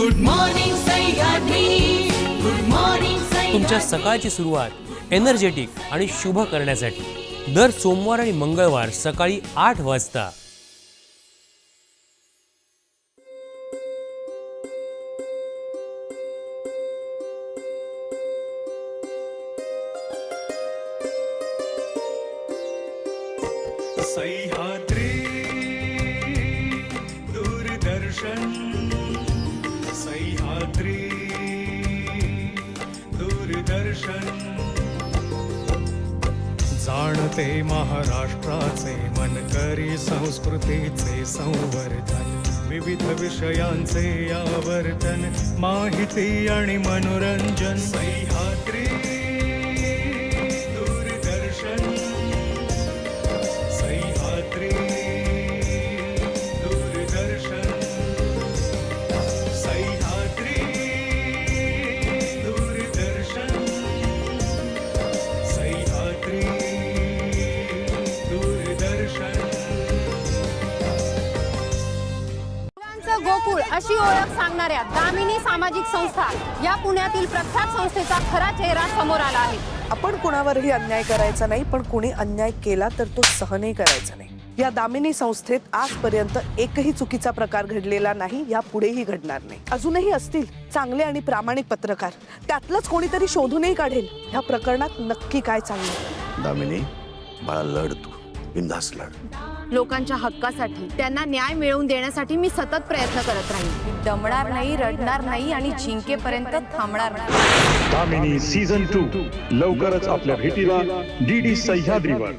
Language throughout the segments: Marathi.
Good morning Sahyadri good morning तुमच्या सकाळची सुरुवात एनर्जेटिक आणि शुभ करण्यासाठी. दर सोमवार आणि मंगळवार सकाळी आठ वाजता. सांगणाऱ्या दामिनी सामाजिक संस्था या पुण्यातील प्रख्यात संस्थेचा खरा चेहरा समोर आला आहे. आपण कुणावरही अन्याय करायचा नाही पण कुणी अन्याय केला तर तो सहनही करायचा नाही. या दामिनी संस्थेत आजपर्यंत एकही चुकीचा प्रकार घडलेला नाही या पुढेही घडणार नाही. अजूनही असतील चांगले आणि प्रामाणिक पत्रकार. त्यातलंच कोणीतरी शोधूनही काढेल. ह्या प्रकरणात नक्की काय चाललंय? दामिनी बाळा लढ तू. बिंदास लढ लोकांच्या हक्कासाठी त्यांना न्याय मिळवून देण्यासाठी मी सतत प्रयत्न करत राहील दमणार नाही रडणार नाही आणि जिंकेपर्यंत थांबणार नाही. सीझन टू लवकरच आपल्या भेटीला डी डी सह्याद्रीवर.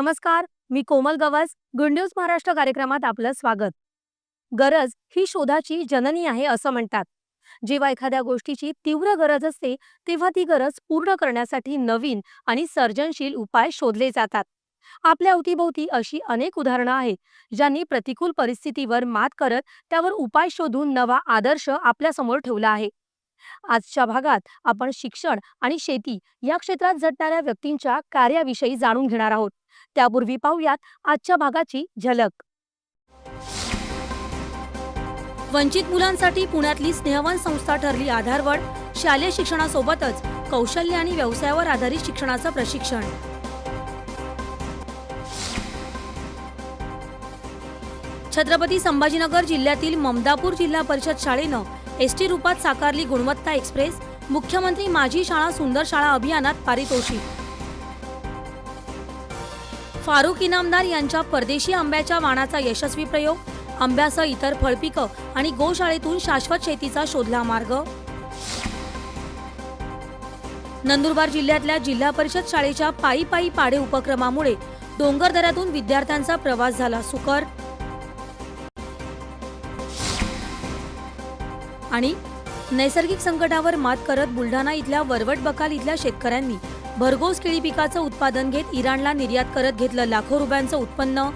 नमस्कार मी कोमल गवस गुड न्यूज महाराष्ट्र कार्यक्रमात आपलं स्वागत. गरज ही शोधाची जननी आहे असं म्हणतात. जेव्हा एखाद्या गोष्टीची तीव्र गरज असते तेव्हा ती गरज पूर्ण करण्यासाठी नवीन आणि सर्जनशील उपाय शोधले जातात. आपल्या अवतीभोवती अशी अनेक उदाहरणं आहेत ज्यांनी प्रतिकूल परिस्थितीवर मात करत त्यावर उपाय शोधून नवा आदर्श आपल्यासमोर ठेवला आहे. आजच्या भागात आपण शिक्षण आणि शेती या क्षेत्रात झटणाऱ्या व्यक्तींच्या कार्याविषयी जाणून घेणार आहोत. त्यापूर्वी पाहूयात आजच्या भागाची झलक. वंचित मुलांसाठी पुण्यातली स्नेहवन संस्था ठरली आधारवड. शालेय शिक्षणासोबतच कौशल्य आणि व्यवसायावर आधारित शिक्षणाचं प्रशिक्षण. छत्रपती संभाजीनगर जिल्ह्यातील ममदापूर जिल्हा परिषद शाळेनं एस टी रूपात साकारली गुणवत्ता एक्सप्रेस. मुख्यमंत्री माझी शाळा सुंदर शाळा अभियानात पारितोषिक. फारुख इनामदार यांच्या परदेशी आंब्याच्या वाणाचा यशस्वी प्रयोग आंब्यासह इतर फळपिकं आणि गोशाळेतून शाश्वत शेतीचा शोधला मार्ग. नंदुरबार जिल्ह्यातल्या जिल्हा परिषद शाळेच्या पायी पायी पाडे उपक्रमामुळे डोंगरदऱ्यातून विद्यार्थ्यांचा प्रवास झाला सुकर. आणि नैसर्गिक संकटावर मात करत बुलढाणा इथल्या वरवट बकाल इथल्या शेतकऱ्यांनी भरघोस केळी पिकाचं उत्पादन घेत इराणला निर्यात करत घेतलं लाखो रुपयांचं उत्पन्न.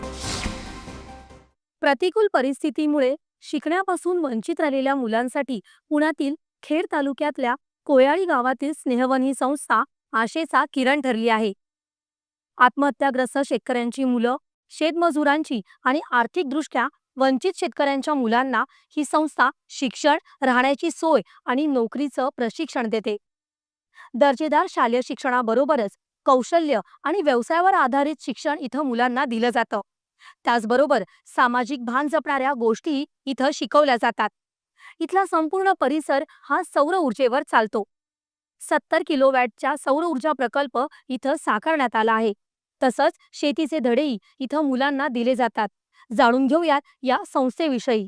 प्रतिकूल परिस्थितीमुळे शिकण्यापासून वंचित राहिलेल्या मुलांसाठी पुण्यातील खेड तालुक्यातल्या कोयाळी गावातील स्नेहवन ही संस्था आशेचा किरण ठरली आहे. आत्महत्याग्रस्त शेतकऱ्यांची मुलं शेतमजुरांची आणि आर्थिकदृष्ट्या वंचित शेतकऱ्यांच्या मुलांना ही संस्था शिक्षण राहण्याची सोय आणि नोकरीचं प्रशिक्षण देते. दर्जेदार शालेय शिक्षणाबरोबरच कौशल्य आणि व्यवसायावर आधारित शिक्षण इथं मुलांना दिलं जातं. त्याचबरोबर सामाजिक भान जपणाऱ्या गोष्टी इथं शिकवल्या जातात. इथला संपूर्ण परिसर हा सौर ऊर्जेवर चालतो. सत्तर किलोवॅटच्या सौर ऊर्जा प्रकल्प इथं साकारण्यात आला आहे. तसंच शेतीचे धडेही इथं मुलांना दिले जातात. जाणून घेऊयात या संस्थेविषयी.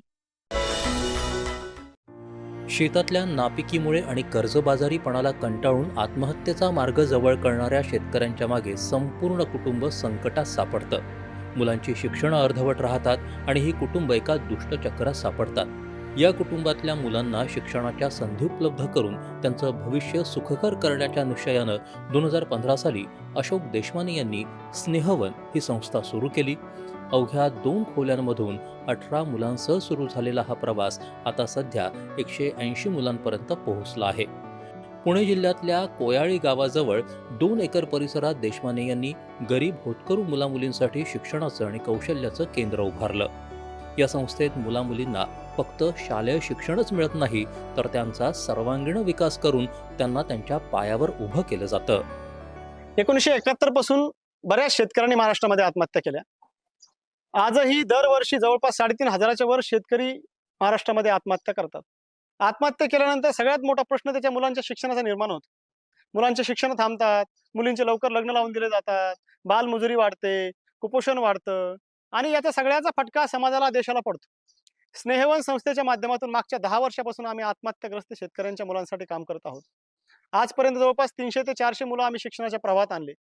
शेतातल्या नापिकीमुळे आणि कर्जबाजारीपणाला कंटाळून आत्महत्येचा मार्ग जवळ करणाऱ्या शेतकऱ्यांच्या मागे संपूर्ण कुटुंब संकटात सापडतं. मुलांची शिक्षणं अर्धवट राहतात आणि ही कुटुंब एका दुष्टचक्रात सापडतात. या कुटुंबातल्या मुलांना शिक्षणाच्या संधी उपलब्ध करून त्यांचं भविष्य सुखकर करण्याच्या निश्चयानं दोन हजार पंधरा साली अशोक देशमाने यांनी स्नेहवन ही संस्था सुरू केली. अवघ्या दोन खोल्यांमधून अठरा मुलांसह सुरू झालेला हा प्रवास आता सध्या एकशे ऐंशी मुलांपर्यंत पोहोचला आहे. पुणे जिल्ह्यातल्या कोयाळी गावाजवळ दोन एकर परिसरात देशमाने यांनी गरीब होतकरू मुलामुलींसाठी शिक्षणाचं आणि कौशल्याचं केंद्र उभारलं. या संस्थेत मुलामुलींना फक्त शालेय शिक्षणच मिळत नाही तर त्यांचा सर्वांगीण विकास करून त्यांना त्यांच्या पायावर उभं केलं जातं. एकोणीसशे एकाहत्तरपासून बऱ्याच शेतकऱ्यांनी महाराष्ट्रामध्ये आत्महत्या केल्या. आजही दरवर्षी जवळपास साडेतीन हजाराच्या वर शेतकरी महाराष्ट्रामध्ये आत्महत्या करतात. आत्महत्या केल्यानंतर सगळ्यात मोठा प्रश्न त्याच्या मुलांच्या शिक्षणाचा निर्माण होतो. मुलांचे शिक्षण थांबतात मुलींचे लवकर लग्न लावून दिले जातात बालमजुरी वाढते कुपोषण वाढतं आणि याचा सगळ्याचा फटका समाजाला देशाला पडतो. स्नेहवन संस्थेच्या माध्यमातून मागच्या दहा वर्षापासून आम्ही आत्महत्याग्रस्त शेतकऱ्यांच्या मुलांसाठी काम करत आहोत. आजपर्यंत जवळपास तीनशे ते चारशे मुलं आम्ही शिक्षणाच्या प्रवाहात आणले.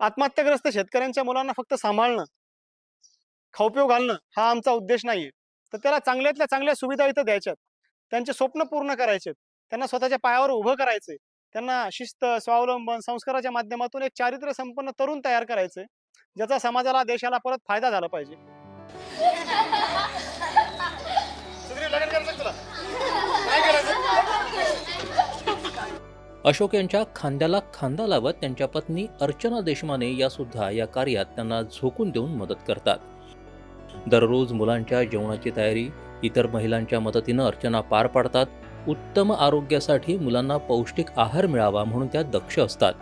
आत्महत्याग्रस्त शेतकऱ्यांच्या मुलांना फक्त सांभाळणं खाऊपिऊ घालणं हा आमचा उद्देश नाहीये. तर त्याला चांगल्यातल्या चांगल्या सुविधा इथं द्यायच्यात. त्यांचे स्वप्न पूर्ण करायचे त्यांना स्वतःच्या पायावर उभं करायचे त्यांना शिस्त स्वावलंबन संस्काराच्या माध्यमातून एक चारित्र्य संपन्न तरुण तयार करायचे ज्याचा समाजाला देशाला परत फायदा झाला पाहिजे. अशोक यांच्या खांद्याला खांदा लावत त्यांच्या पत्नी अर्चना देशमाने या सुद्धा या कार्यात त्यांना झोकून देऊन मदत करतात. दररोज मुलांच्या जेवणाची तयारी इतर महिलांच्या मदतीनं अर्चना पार पाडतात. उत्तम आरोग्यासाठी मुलांना पौष्टिक आहार मिळावा म्हणून त्या दक्ष असतात.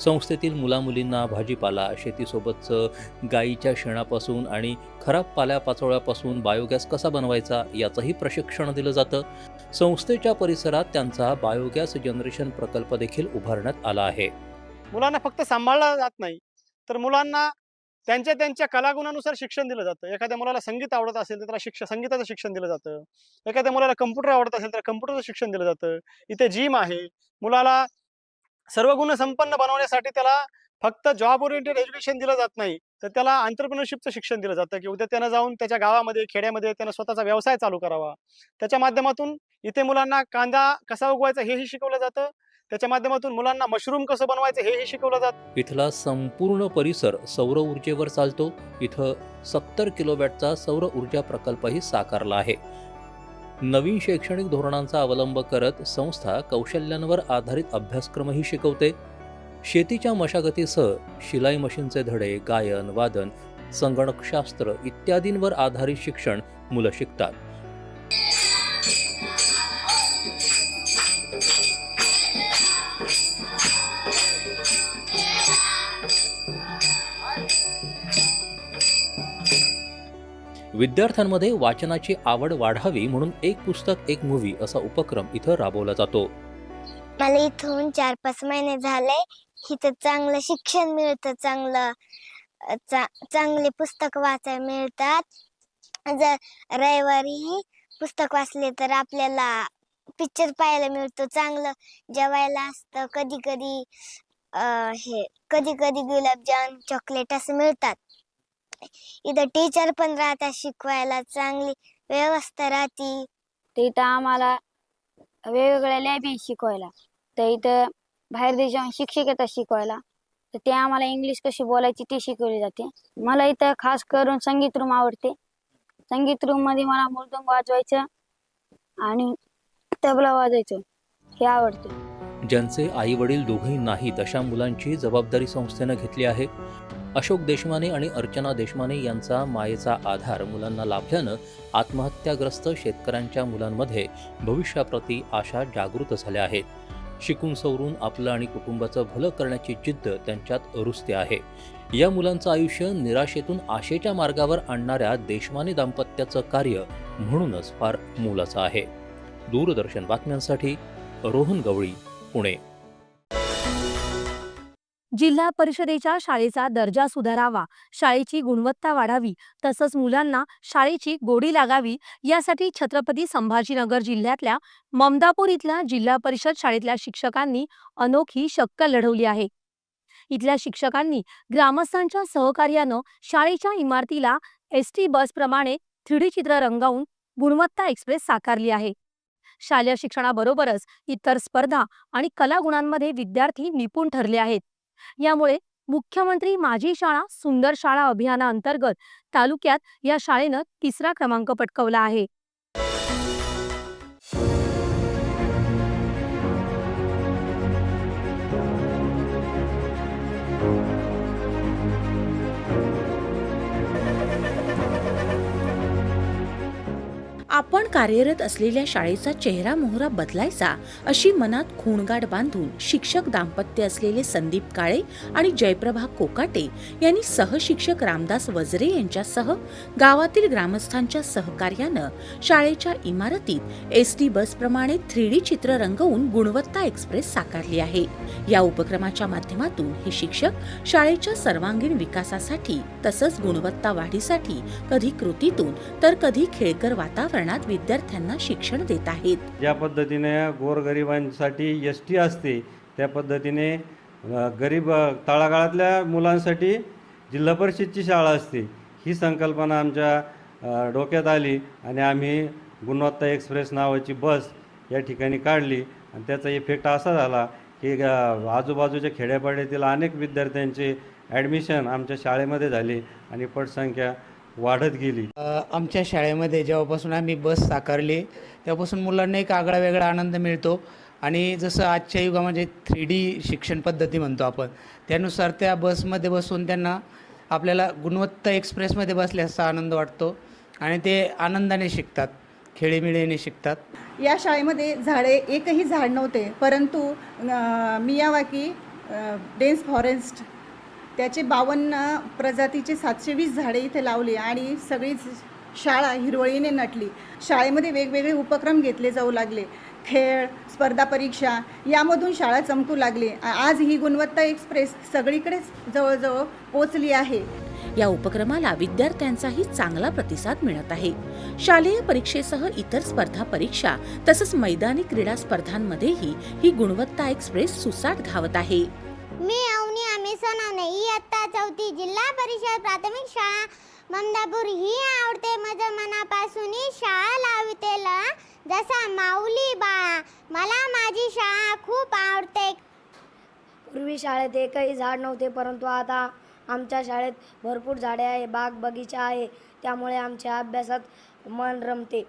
संस्थेतील मुलामुलींना भाजीपाला शेतीसोबतचं गाईच्या शेणापासून आणि खराब पाल्यापाचोळ्यापासून बायोगॅस कसा बनवायचा याचंही प्रशिक्षण दिलं जातं. संस्थेच्या परिसरात त्यांचा बायोगॅस जनरेशन प्रकल्प देखील उभारण्यात आला आहे. मुलांना फक्त सांभाळलं जात नाही तर मुलांना त्यांच्या त्यांच्या कलागुणानुसार शिक्षण दिलं जातं. एखाद्या मुलाला संगीत आवडत असेल तर त्याला शिक्षण संगीताचं शिक्षण दिलं जातं. एखाद्या मुलाला कम्प्युटर आवडत असेल तर कम्प्युटरचं शिक्षण दिलं जातं. इथे जिम आहे. मुलाला सर्व गुण संपन्न बनवण्यासाठी त्याला फक्त जॉब ओरिएंटेड एज्युकेशन दिलं जात नाही. तर त्याला आंतरप्रिनरशिपचं शिक्षण दिलं जातं की उद्या त्यानं जाऊन त्याच्या गावामध्ये खेड्यामध्ये त्यानं स्वतःचा व्यवसाय चालू करावा. त्याच्या माध्यमातून इथे मुलांना कांदा कसा उगवायचा हेही शिकवलं जातं. त्याच्या माध्यमातून मुलांना मशरूम कसं बनवायचं हे शिकवलं जात. इथला संपूर्ण परिसर सौर ऊर्जेवर चालतो. इथं सत्तर किलोवॅटचा सौर ऊर्जा प्रकल्पही साकारला आहे. नवीन शैक्षणिक धोरणांचा अवलंब करत संस्था कौशल्यांवर आधारित अभ्यासक्रमही शिकवते. शेतीच्या मशागतीसह शिलाई मशीनचे धडे गायन वादन संगणकशास्त्र इत्यादींवर आधारित शिक्षण मुलं शिकतात. विद्यार्थ्यांमध्ये वाचनाची आवड वाढावी म्हणून एक पुस्तक एक मूवी असा उपक्रम इथं राबवला जातो. मला इथून चार पाच महिने झाले. इथं चांगलं शिक्षण मिळतं चांगलं चा चांगले पुस्तक वाचायला मिळतात. जर रविवारी पुस्तक वाचले तर आपल्याला पिक्चर पाहायला मिळतो. चांगलं जेवायला असतं. कधी कधी हे कधी कधी गुलाबजाम चॉकलेट असं मिळतात. इथं टीचर पण राहतात शिकवायला चांगली व्यवस्था राहती. तर इथं आम्हाला वेगवेगळ्या लॅब शिकवायला. तर इथं बाहेर देशाहून शिक्षक येतात शिकवायला. तर ते आम्हाला इंग्लिश कशी बोलायची ती शिकवली जाते. मला इथं खास करून संगीत रूम आवडते. संगीत रूममध्ये मला मृदंग वाजवायचं आणि तबला वाजवायचं हे आवडतं. ज्यांचे आई वडील दोघेही नाहीत अशा मुलांची जबाबदारी संस्थेनं घेतली आहे. अशोक देशमाने आणि अर्चना देशमाने यांचा मायेचा आधार मुलांना लाभल्यानं आत्महत्याग्रस्त शेतकऱ्यांच्या मुलांमध्ये भविष्याप्रती आशा जागृत झाल्या आहेत. शिकून सवरून आपलं आणि कुटुंबाचं भलं करण्याची जिद्द त्यांच्यात रुजते आहे. या मुलांचं आयुष्य निराशेतून आशेच्या मार्गावर आणणाऱ्या देशमाने दाम्पत्याचं कार्य म्हणूनच फार मोलाचं आहे. दूरदर्शन बातम्यांसाठी रोहन गवळी पुणे. जिल्हा परिषदेच्या शाळेचा दर्जा सुधारावा शाळेची गुणवत्ता वाढावी तसंच मुलांना शाळेची गोडी लागावी यासाठी छत्रपती संभाजीनगर जिल्ह्यातल्या ममदापूर इथल्या जिल्हा परिषद शाळेतल्या शिक्षकांनी अनोखी शक्क लढवली आहे. इथल्या शिक्षकांनी ग्रामस्थांच्या सहकार्यानं शाळेच्या इमारतीला एस टी बसप्रमाणे थ्रीडी चित्र रंगवून गुणवत्ता एक्सप्रेस साकारली आहे. शालेय शिक्षणाबरोबरच इतर स्पर्धा आणि कलागुणांमध्ये विद्यार्थी निपुण ठरले आहेत. यामुळे मुख्यमंत्री माझी शाळा सुंदर शाळा अभियानाअंतर्गत तालुक्यात या शाळेनं तिसरा क्रमांक पटकवला आहे. आपण कार्यरत असलेल्या शाळेचा चेहरा मोहरा बदलायचा अशी मनात खूणगाठ बांधून शिक्षक दाम्पत्य असलेले संदीप काळे आणि जयप्रभा कोकाटे यांनी सहशिक्षक रामदास वजरे यांच्यासह गावातील ग्रामस्थांच्या सहकार्यानं शाळेच्या इमारतीत एस टी बसप्रमाणे थ्री डी चित्र रंगवून गुणवत्ता एक्सप्रेस साकारली आहे. या उपक्रमाच्या माध्यमातून हे शिक्षक शाळेच्या सर्वांगीण विकासासाठी तसंच गुणवत्ता वाढीसाठी कधी कृतीतून तर कधी खेळकर वातावरण प्रकरणात विद्यार्थ्यांना शिक्षण देत आहेत. ज्या पद्धतीने गोरगरिबांसाठी एस टी असते त्या पद्धतीने गरीब तळागाळातल्या मुलांसाठी जिल्हा परिषदची शाळा असते. ही संकल्पना आमच्या डोक्यात आली आणि आम्ही गुणवत्ता एक्सप्रेस नावाची बस या ठिकाणी काढली आणि त्याचा इफेक्ट असा झाला की आजूबाजूच्या खेड्यापाड्यातील अनेक विद्यार्थ्यांचे ॲडमिशन आमच्या शाळेमध्ये झाले आणि पटसंख्या वाढत गेली. आमच्या शाळेमध्ये जेव्हापासून आम्ही बस साकारली तेव्हापासून मुलांना एक आगळा वेगळा आनंद मिळतो. आणि जसं आजच्या युगामध्ये थ्री डी शिक्षण पद्धती म्हणतो आपण त्यानुसार त्या बसमध्ये बसून त्यांना आपल्याला गुणवत्ता एक्सप्रेसमध्ये बसल्याचा आनंद वाटतो आणि ते आनंदाने शिकतात खेळीमिळीने शिकतात. या शाळेमध्ये झाडे एकही झाड नव्हते परंतु मियावाकी डेन्स फॉरेस्ट त्याचे बावन्न प्रजातीचे सातशे वीस झाडे इथे लावली आणि सगळीच शाळा हिरवळीने नटली. शाळेमध्ये वेगवेगळे उपक्रम घेतले जाऊ लागले. खेळ स्पर्धा परीक्षा यामधून शाळा चमकू लागली. आज ही गुणवत्ता एक्सप्रेस सगळीकडेच जवळजवळ पोचली आहे. या उपक्रमाला विद्यार्थ्यांचाही चांगला प्रतिसाद मिळत आहे. शालेय परीक्षेसह इतर स्पर्धा परीक्षा तसंच मैदानी क्रीडा स्पर्धांमध्येही ही गुणवत्ता एक्सप्रेस सुसाट धावत आहे. मी ही आत्ता इयत्ता चौथी जिल्हा परिषद प्राथमिक शाळा ममदापूर ही आवडते माझ्या मनापासून शाळा लावितेला. जसा माऊली बाळा मला माझी शाळा खूप आवडते. पूर्वी शाळेत एकही झाड नव्हते परंतु आता आमच्या शाळेत भरपूर झाडे आहे बाग बगीचा आहे. त्यामुळे आमच्या अभ्यासात मन रमते.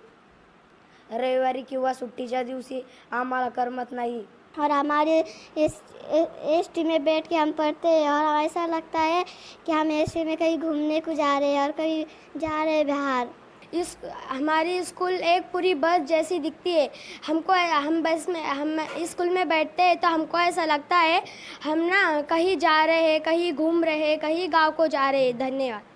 रविवारी किंवा सुट्टीच्या दिवशी आम्हाला करमत नाही. और हमारे इस एस टी में बैठ के हम पढ़ते हैं और ऐसा लगता है कि हम एस टी में कहीं घूमने को जा रहे हैं और कहीं जा रहे हैं बाहर। इस, हमारी स्कूल एक पूरी बस जैसी दिखती है। हमको, हम बस में, हम स्कूल में बैठते हैं तो हमको ऐसा लगता है, हम ना कहीं जा रहे हैं, कहीं घूम रहे हैं, कहीं गाँव को जा रहे हैं। धन्यवाद।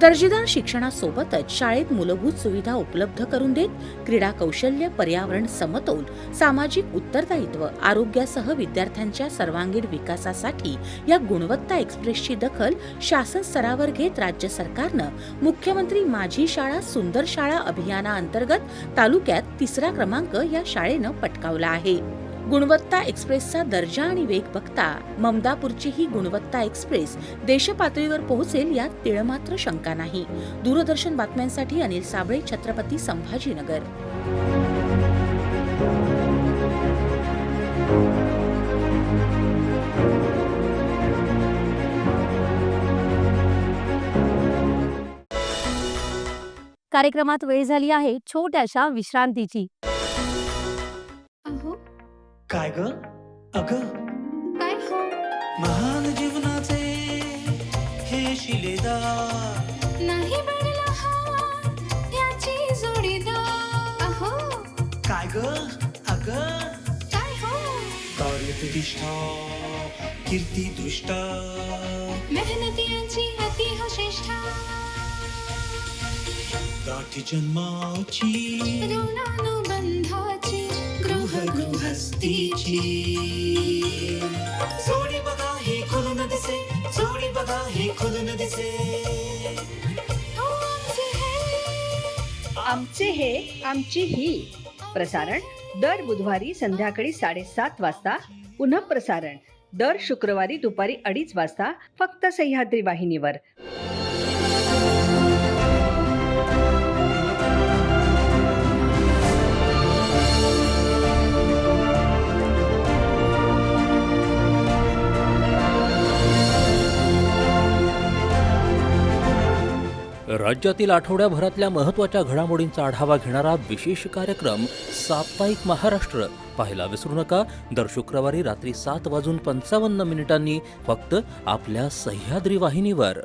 दर्जेदार शिक्षणासोबतच शाळेत मूलभूत सुविधा उपलब्ध करून देत क्रीडा कौशल्य पर्यावरण समतोल सामाजिक उत्तरदायित्व आरोग्यासह विद्यार्थ्यांच्या सर्वांगीण विकासासाठी या गुणवत्ता एक्सप्रेसची दखल शासन स्तरावर घेत राज्य सरकारनं मुख्यमंत्री माझी शाळा सुंदर शाळा अभियानाअंतर्गत तालुक्यात तिसरा क्रमांक या शाळेनं पटकावला आहे. गुणवत्ता एक्सप्रेसचा दर्जा आणि वेग बघता ममदापूरची ही गुणवत्ता एक्सप्रेस देशपातळीवर पोहोचेल यात तिळमात्र शंका नाही. दूरदर्शन बातम्यांसाठी अनिल साबळे छत्रपती संभाजीनगर. कार्यक्रमात वेळ झाली आहे छोट्याशा विश्रांतीची. काय ग? अग. महान जीवनाचे हे शिलेदार. नाही बनला हा त्याची जोडीदार. अहो. काय ग? अग. काय हो? कार्यप्रतिष्ठा कीर्ती दृष्टा मेहनतीची अति हो श्रेष्ठा. गाठी जन्माची ऋणानुबंधाची. गृहस्थीची जोडी बघा हे खोलून दिसे जोडी बघा हे खोलून दिसे आमचे हे आमची ही. प्रसारण दर बुधवारी संध्याकाळी साडेसात वाजता. पुन्हा प्रसारण दर शुक्रवारी दुपारी अडीच वाजता. फक्त सह्याद्री वाहिनीवर. राज्यातील आठवड्याभरातल्या महत्त्वाच्या घडामोडींचा आढावा घेणारा विशेष कार्यक्रम साप्ताहिक महाराष्ट्र. पाहायला विसरू नका. दर शुक्रवारी रात्री सात वाजून पंचावन्न मिनिटांनी फक्त आपल्या सह्याद्री वाहिनीवर.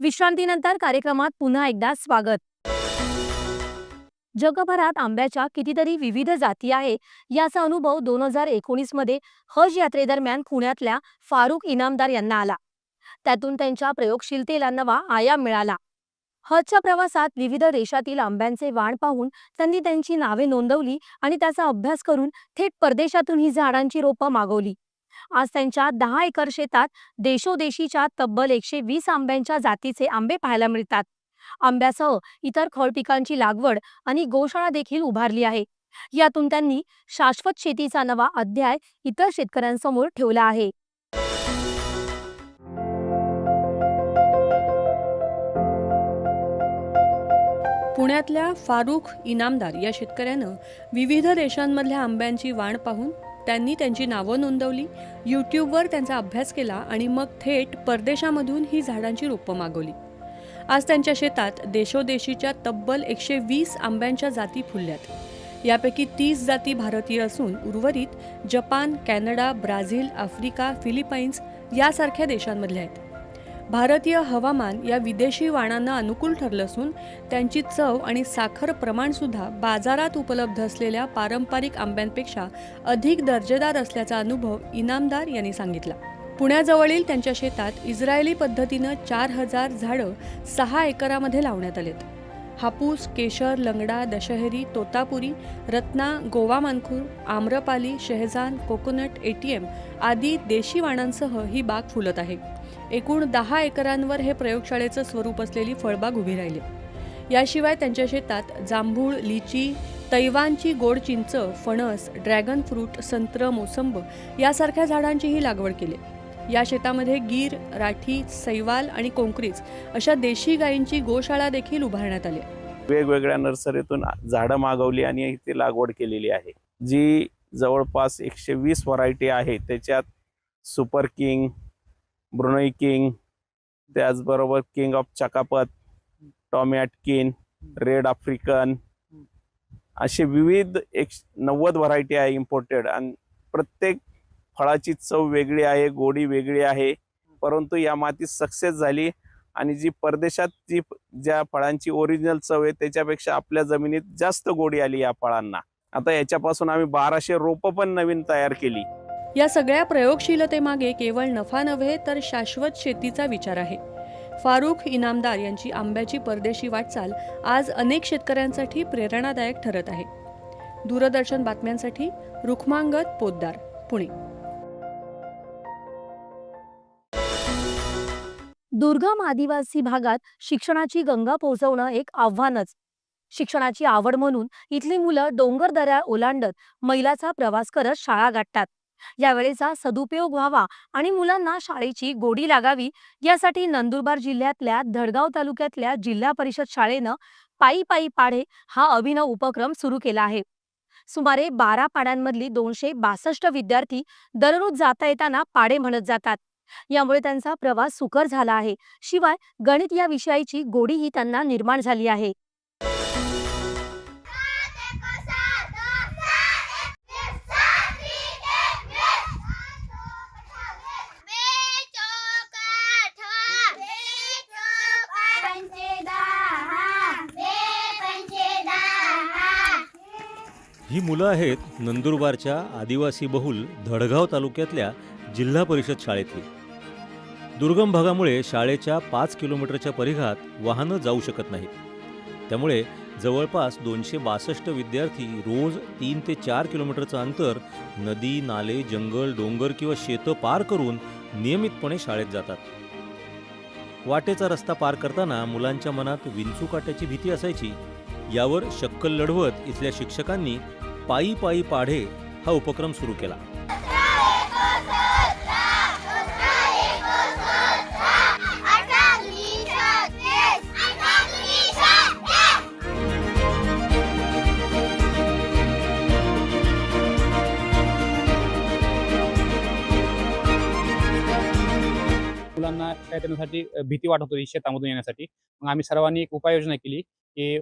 विश्रांतीनंतर कार्यक्रमात पुन्हा एकदा स्वागत. जगभरात आंब्याच्या कितीतरी विविध जाती आहे. याचा अनुभव दोन हजार एकोणीसमध्ये हज यात्रेदरम्यान पुण्यातल्या फारुख इनामदार यांना आला. त्यातून त्यांच्या प्रयोगशीलतेला नवा आयाम मिळाला. हजच्या प्रवासात विविध देशातील आंब्यांचे वाण पाहून त्यांनी त्यांची नावे नोंदवली आणि त्याचा अभ्यास करून थेट परदेशातून ही झाडांची रोपं मागवली. आज त्यांच्या दहा एकर शेतात देशोदेशीच्या तब्बल एकशे वीस आंब्यांच्या जातीचे आंबे पाहायला मिळतात. आंब्यासह इतर फळ पिकांची लागवड आणि गोशाळा देखील उभारली आहे. यातून त्यांनी शाश्वत शेतीचा नवा अध्याय इतर शेतकऱ्यांसमोर ठेवला आहे. पुण्यातल्या फारुख इनामदार या शेतकऱ्यानं विविध देशांमधल्या आंब्यांची वाण पाहून त्यांनी त्यांची नावं नोंदवली यूट्यूबवर त्यांचा अभ्यास केला आणि मग थेट परदेशामधून ही झाडांची रोपं मागवली. आज त्यांच्या शेतात देशोदेशीच्या तब्बल एकशे वीस आंब्यांच्या जाती फुलल्यात. यापैकी तीस जाती भारतीय असून उर्वरित Japan Canada Brazil Africa Philippines यासारख्या देशांमधल्या आहेत. भारतीय हवामान या विदेशी वाणांना अनुकूल ठरलं असून त्यांची चव आणि साखर प्रमाणसुद्धा बाजारात उपलब्ध असलेल्या पारंपरिक आंब्यांपेक्षा अधिक दर्जेदार असल्याचा अनुभव इनामदार यांनी सांगितला. पुण्याजवळील त्यांच्या शेतात इस्रायली पद्धतीनं चार हजार झाडं सहा एकरामध्ये लावण्यात आलेत. हापूस केशर लंगडा दशहरी तोतापुरी रत्ना गोवा मानखूर आम्रपाली शेहजान कोकोनट एटीएम आदी देशी वाणांसह ही बाग फुलत आहे. एकूण दहा एकरांवर हे प्रयोगशाळेचं स्वरूप असलेली फळबाग उभी राहिली. याशिवाय त्यांच्या शेतात जांभूळ लिची तैवानची गोड चिंच फणस ड्रॅगन फ्रूट संत्र मोसंब यासारख्या झाडांचीही लागवड केली. या शेतामध्ये गीर राठी सैवाल आणि कोंकरीच अशा देशी गायींची गोशाळा देखील उभारण्यात आली. वेगवेगळ्या नर्सरीतून झाडं मागवली आणि ती लागवड केलेली आहे. जी जवळपास एकशे वीस व्हरायटी आहे. त्याच्यात सुपर किंग ब्रुनोई किंग त्याचबरोबर किंग ऑफ चकापत टॉमी किन रेड आफ्रिकन असे विविध एक नव्वद व्हरायटी आहे इम्पोर्टेड आणि प्रत्येक फळाची चव वेगळी आहे गोडी वेगळी आहे परंतु या मातीत सक्सेस झाली. आणि जी परदेशात जी ज्या फळांची ओरिजिनल चव आहे त्याच्यापेक्षा आपल्या जमिनीत जास्त गोडी आली या फळांना. आता याच्यापासून आम्ही बाराशे रोपं पण नवीन तयार केली. या सगळ्या प्रयोगशीलतेमागे केवळ नफा नव्हे तर शाश्वत शेतीचा विचार आहे. फारुख इनामदार यांची आंब्याची परदेशी वाटचाल आज अनेक शेतकऱ्यांसाठी प्रेरणादायक ठरत आहे. दूरदर्शन बातम्यांसाठी रुखमांगत पोद्दार पुणे. दुर्गम आदिवासी भागात शिक्षणाची गंगा पोहोचवणं एक आव्हानच. शिक्षणाची आवड म्हणून इथली मुलं डोंगर दऱ्या ओलांडत मैलाचा प्रवास करत शाळा गाठतात. यावेळेचा सदुपयोग व्हावा आणि मुलांना शाळेची गोडी लागावी यासाठी नंदुरबार जिल्ह्यातल्या धडगाव तालुक्यातल्या जिल्हा परिषद शाळेनं पायी पायी पाढे हा अभिनव उपक्रम सुरू केला आहे. सुमारे बारा पाड्यांमधली दोनशे बासष्ट विद्यार्थी दररोज जाता येताना पाडे म्हणत जातात. यामुळे त्यांचा प्रवास सुकर झाला आहे. शिवाय गणित या विषयाची गोडीही त्यांना निर्माण झाली आहे. ही मुलं आहेत नंदुरबारच्या आदिवासी बहुल धडगाव तालुक्यातल्या जिल्हा परिषद शाळेतली. दुर्गम भागामुळे शाळेच्या पाच किलोमीटरच्या परिघात वाहनं जाऊ शकत नाहीत. त्यामुळे जवळपास दोनशे बासष्ट विद्यार्थी रोज तीन ते चार किलोमीटरचं अंतर नदी नाले जंगल डोंगर किंवा शेतं पार करून नियमितपणे शाळेत जातात. वाटेचा रस्ता पार करताना मुलांच्या मनात विंचू काट्याची भीती असायची यावर शक्कल लढवत इथल्या शिक्षकांनी पायी पायी पाढे हा उपक्रम सुरू केला. मुलांना काय त्यांच्यासाठी भीती वाटत होती शेतामधून येण्यासाठी. मग आम्ही सर्वांनी एक उपाययोजना केली की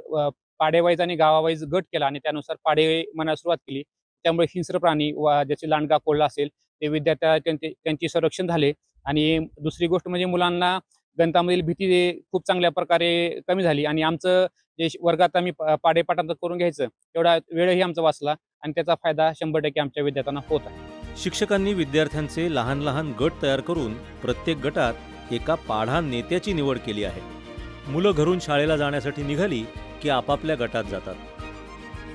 पाडेवाईज आणि गावावाईज गट केला आणि त्यानुसार पाडे म्हणायला सुरुवात केली. त्यामुळे हिंस्र प्राणी वा ज्याचे लांडगा कोल्हा असेल ते विद्यार्थ्या त्यांचे संरक्षण झाले. आणि दुसरी गोष्ट म्हणजे मुलांना गणितामधील भीती खूप चांगल्या प्रकारे कमी झाली. आणि आमचं जे वर्गात आम्ही पाडेपाठांतर करून घ्यायचं तेवढा वेळही आमचा वाचला आणि त्याचा फायदा शंभर टक्के आमच्या विद्यार्थ्यांना होत आहे. शिक्षकांनी विद्यार्थ्यांचे लहान लहान गट तयार करून प्रत्येक गटात एका पाढा नेत्याची निवड केली आहे. मुलं घरून शाळेला जाण्यासाठी निघाली की आपापल्या गटात जातात.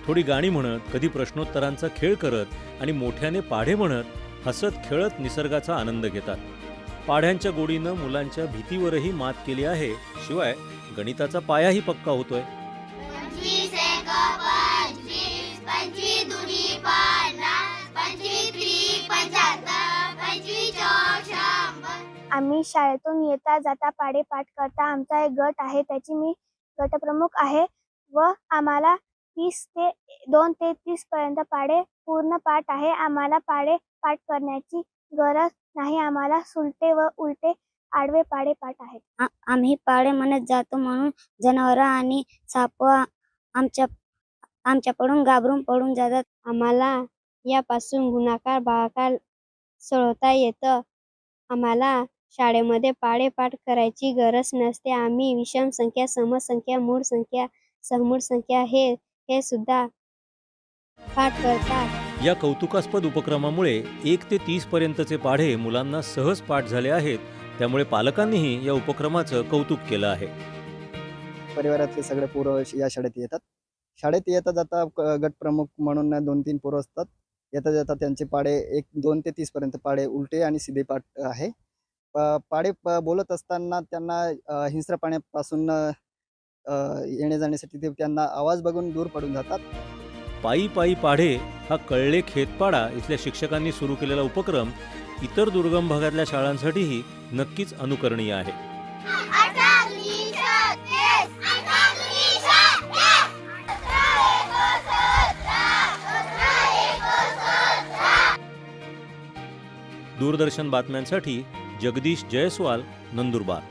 थोडी गाणी म्हणत कधी प्रश्नोत्तरांचा खेळ करत आणि मोठ्याने पाढे म्हणत हसत खेळत निसर्गाचा आनंद घेतात. पाढ्यांच्या गोडीनं मुलांच्या भीतीवरही मात केली आहे शिवाय गणिताचा पायाही पक्का होतोय. आम्ही शाळेतून येता जाता पाडे पाठ करता आमचा एक गट आहे त्याची मी गटप्रमुख आहे. व आम्हाला तीस ते दोन ते तीस पर्यंत पाडे पूर्ण पाठ आहे. आम्हाला पाडे पाठ करण्याची गरज नाही. आम्हाला सुलटे व उलटे आडवे पाडे पाठ आहेत. आम्ही पाडे म्हणत जातो म्हणून जनावर आणि साप आमच्या आमच्याकडून घाबरून पडून जातात. आम्हाला यापासून गुणाकार भागाकार सोडवता येतं. आम्हाला शाळेमध्ये पाडे पाठ करायची गरज नसते. आम्ही विषम संख्या समसंख्या मूळ संख्या समूळ संख्या हे हे सुद्धा पाठ करतात. या कौतुकास्पद उपक्रमामुळे एक ते तीस पर्यंतचे पाढे मुलांना सहज पाठ झाले आहेत. त्यामुळे पालकांनीही या उपक्रमाचं कौतुक केलं आहे. परिवारातले सगळे पोरं या शाळेत येतात. शाळेत येता जाता गट प्रमुख म्हणून दोन तीन पोरं असतात. येता जाता त्यांचे पाडे एक दोन ते तीस पर्यंत पाडे उलटे आणि सिधे पाठ आहे. पाडे बोलत असताना त्यांना हिंस्र पाण्यापासून अ, येणे जाण्यासाठी ते त्यांना आवाज बघून दूर पडून जातात. पायी पायी पाढे हा कळले खेतपाडा इथल्या शिक्षकांनी सुरू केलेला उपक्रम इतर दुर्गम भागातल्या शाळांसाठीही नक्कीच अनुकरणीय आहे. दूरदर्शन बातम्यांसाठी जगदीश जयस्वाल नंदुरबार.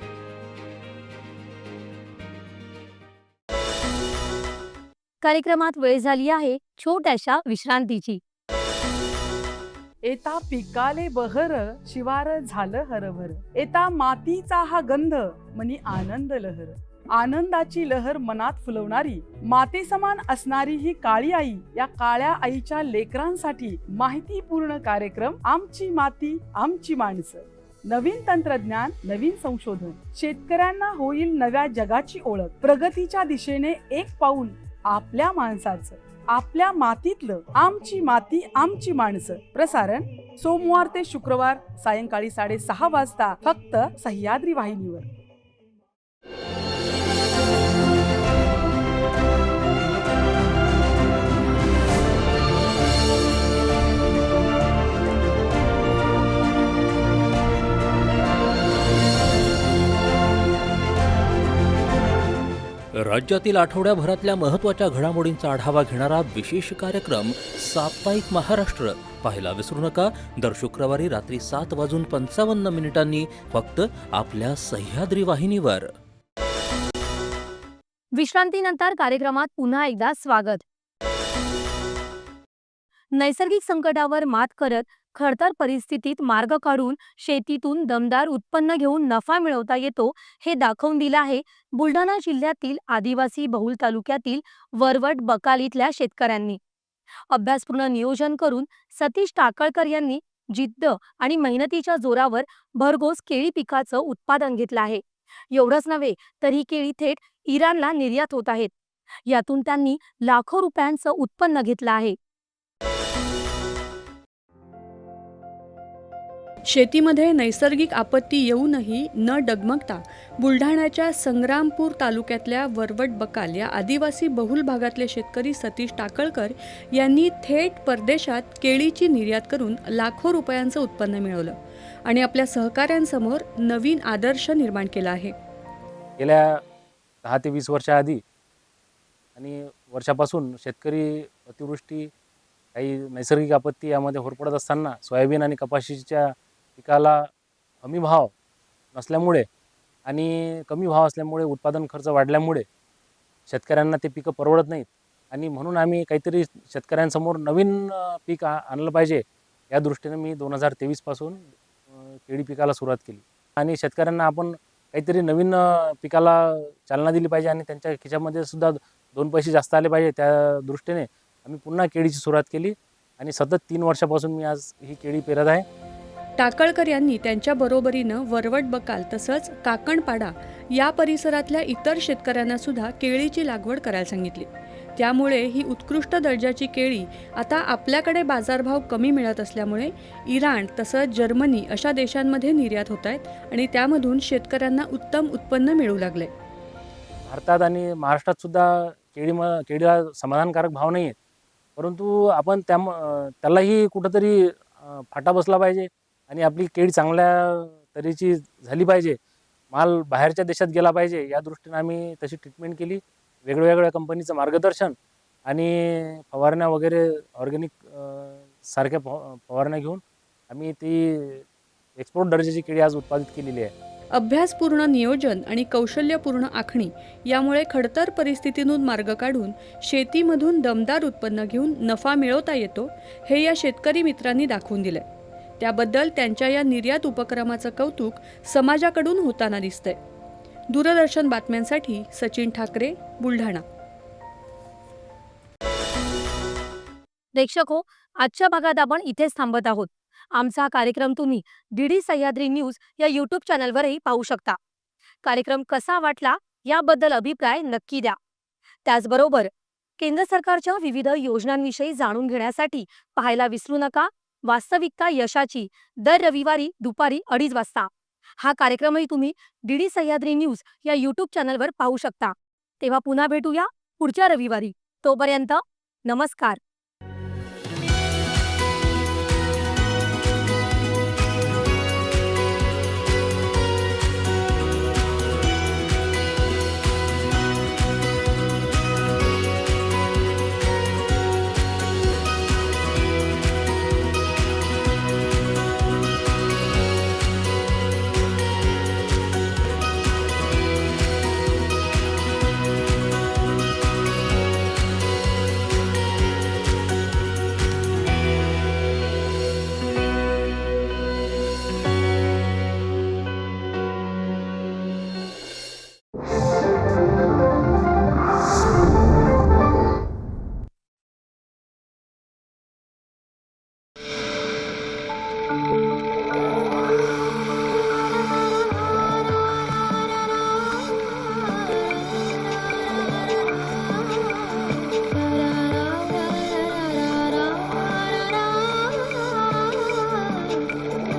कार्यक्रमात वेळ झाली आहे छोट्याशा विश्रांतीची. एता पिकाले बहर शिवार झालं हरभर. एता मातीचा हा गंध मनी आनंद लहर. आनंदाची लहर मनात फुलवणारी माते समान असणारी ही काळी आई या काळ्या आईच्या लेकरांसाठी माहितीपूर्ण कार्यक्रम आमची माती आमची माणसं. नवीन तंत्रज्ञान नवीन संशोधन. शेतकऱ्यांना होईल नव्या जगाची ओळख. प्रगतीच्या दिशेने एक पाऊल आपल्या माणसाचं आपल्या मातीतलं आमची माती आमची माणसं. प्रसारण सोमवार ते शुक्रवार सायंकाळी साडेसहा वाजता फक्त सह्याद्री वाहिनीवर. राज्यातील आठवड्याभरातल्या महत्त्वाच्या घडामोडींचा आढावा घेणारा विशेष कार्यक्रम साप्ताहिक महाराष्ट्र. पाहायला विसरू नका. दर शुक्रवारी रात्री सात वाजून पंचावन्न मिनिटांनी फक्त आपल्या सह्याद्री वाहिनीवर. विश्रांतीनंतर कार्यक्रमात पुन्हा एकदा स्वागत. नैसर्गिक संकटावर मात करत खडतर परिस्थितीत मार्ग काढून शेतीतून दमदार उत्पन्न घेऊन नफा मिळवता येतो हे दाखवून दिलं आहे बुलढाणा जिल्ह्यातील आदिवासी बहुल तालुक्यातील वरवट बकालीतल्या शेतकऱ्यांनी. अभ्यासपूर्ण नियोजन करून सतीश टाकळकर यांनी जिद्द आणि मेहनतीच्या जोरावर भरघोस केळी पिकाचं उत्पादन घेतलं आहे. एवढंच नव्हे तर ही केळी थेट इराणला निर्यात होत आहेत. यातून त्यांनी लाखो रुपयांचं उत्पन्न घेतलं आहे. शेतीमध्ये नैसर्गिक आपत्ती येऊनही न डगमगता बुलढाण्याच्या संग्रामपूर तालुक्यातल्या वरवट बकाल या आदिवासी बहुल भागातले शेतकरी सतीश टाकळकर यांनी थेट परदेशात केळीची निर्यात करून लाखो रुपयांचं उत्पन्न मिळवलं आणि आपल्या सहकाऱ्यांसमोर नवीन आदर्श निर्माण केला आहे. गेल्या दहा ते वीस वर्षाआधी आणि वर्षापासून शेतकरी अतिवृष्टी काही नैसर्गिक आपत्ती यामध्ये होरपडत असताना सोयाबीन आणि कपाशीच्या पिकाला हमी भाव नसल्यामुळे आणि कमी भाव असल्यामुळे उत्पादन खर्च वाढल्यामुळे शेतकऱ्यांना ते पिकं परवडत नाहीत. आणि म्हणून आम्ही काहीतरी शेतकऱ्यांसमोर नवीन पीक आ- आणलं पाहिजे या दृष्टीने मी दोन हजार तेवीसपासून केळी पिकाला सुरुवात केली. आणि शेतकऱ्यांना आपण काहीतरी नवीन पिकाला चालना दिली पाहिजे आणि त्यांच्या खिशामध्ये सुद्धा दोन पैसे जास्त आले पाहिजे त्या दृष्टीने आम्ही पुन्हा केळीची सुरुवात केली. आणि सतत तीन वर्षापासून मी आज ही केळी पेरत आहे. टाकळकर यांनी त्यांच्या बरोबरीनं वरवट बकाल तसंच काकणपाडा या परिसरातल्या इतर शेतकऱ्यांना सुद्धा केळीची लागवड करायला सांगितली. त्यामुळे ही उत्कृष्ट दर्जाची केळी आता आपल्याकडे बाजारभाव कमी मिळत असल्यामुळे इराण तसंच जर्मनी अशा देशांमध्ये निर्यात होत आहेत आणि त्यामधून शेतकऱ्यांना उत्तम उत्पन्न मिळू लागले भारतात आणि महाराष्ट्रात सुद्धा केळी केळीला समाधानकारक भाव नाही आहेत परंतु आपण त्या त्यालाही कुठंतरी फाटा बसला पाहिजे. आणि आपली केळी चांगल्या तऱ्हेची झाली पाहिजे. माल बाहेरच्या देशात गेला पाहिजे या दृष्टीने आम्ही तशी ट्रीटमेंट केली. वेगवेगळ्या कंपनीचं मार्गदर्शन आणि फवारण्या वगैरे ऑर्गॅनिक सारख्या फवारण्या घेऊन आम्ही ती एक्सपोर्ट दर्जाची केळी आज उत्पादित केलेली आहे. अभ्यासपूर्ण नियोजन आणि कौशल्यपूर्ण आखणी यामुळे खडतर परिस्थितीतून मार्ग काढून शेतीमधून दमदार उत्पन्न घेऊन नफा मिळवता येतो हे या शेतकरी मित्रांनी दाखवून दिलंय. त्याबद्दल त्यांच्या या निर्यात उपक्रमाचं कौतुक समाजाकडून होताना दिसतंय. दूरदर्शन बातम्यांसाठी सचिन ठाकरे बुलढाणा. प्रेक्षक हो आजच्या भागात आपण इथेच थांबत आहोत. आमचा हा कार्यक्रम तुम्ही डीडी सह्याद्री न्यूज या यूट्यूब चॅनलवरही पाहू शकता. कार्यक्रम कसा वाटला याबद्दल अभिप्राय नक्की द्या. त्याचबरोबर केंद्र सरकारच्या विविध योजनांविषयी जाणून घेण्यासाठी पाहायला विसरू नका वास्तविकता यशाची दर रविवारी दुपारी अडीच वाजता. हा कार्यक्रमही तुम्ही डी डी सह्याद्री न्यूज या यूट्यूब चॅनलवर पाहू शकता. तेव्हा पुन्हा भेटूया पुढच्या रविवारी. तोपर्यंत नमस्कार.